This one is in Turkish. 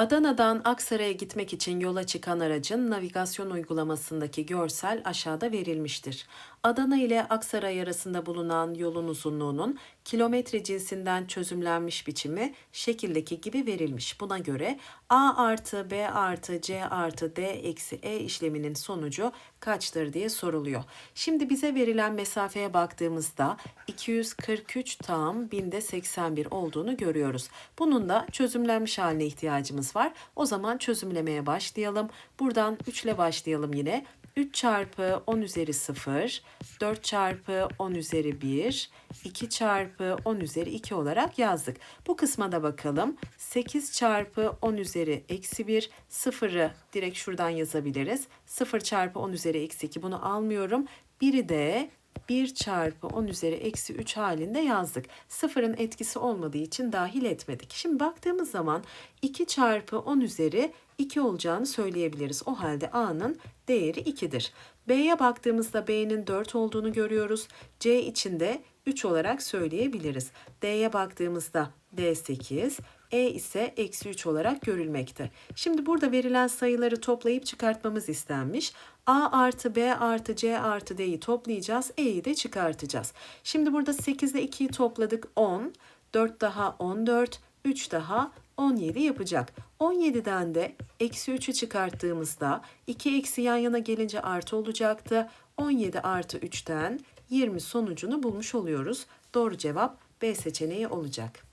Adana'dan Aksaray'a gitmek için yola çıkan aracın navigasyon uygulamasındaki görsel aşağıda verilmiştir. Adana ile Aksaray arasında bulunan yolun uzunluğunun kilometre cinsinden çözümlenmiş biçimi şekildeki gibi verilmiş. Buna göre A artı B artı C artı D eksi E işleminin sonucu kaçtır diye soruluyor. Şimdi bize verilen mesafeye baktığımızda 243 tam binde 81 olduğunu görüyoruz. Bunun da çözümlenmiş haline ihtiyacımız var. O zaman çözümlemeye başlayalım. Buradan 3 ile başlayalım yine. 3 çarpı 10 üzeri 0, 4 çarpı 10 üzeri 1, 2 çarpı 10 üzeri 2 olarak yazdık. Bu kısma da bakalım. 8 çarpı 10 üzeri eksi 1, 0'ı direkt şuradan yazabiliriz. 0 çarpı 10 üzeri eksi 2 bunu almıyorum. Biri de 1 çarpı 10 üzeri eksi 3 halinde yazdık. Sıfırın etkisi olmadığı için dahil etmedik. Şimdi baktığımız zaman 2 çarpı 10 üzeri 2 olacağını söyleyebiliriz. O halde A'nın değeri 2'dir. B'ye baktığımızda B'nin 4 olduğunu görüyoruz. C için de 3 olarak söyleyebiliriz. D'ye baktığımızda D 8, E ise eksi 3 olarak görülmekte. Şimdi burada verilen sayıları toplayıp çıkartmamız istenmiş. A artı B artı C artı D'yi toplayacağız. E'yi de çıkartacağız. Şimdi burada 8 ile 2'yi topladık 10. 4 daha 14. 3 daha 17 yapacak. 17'den de eksi 3'ü çıkarttığımızda 2 eksi yan yana gelince artı olacaktı. 17 artı 3'ten 20 sonucunu bulmuş oluyoruz. Doğru cevap B seçeneği olacak.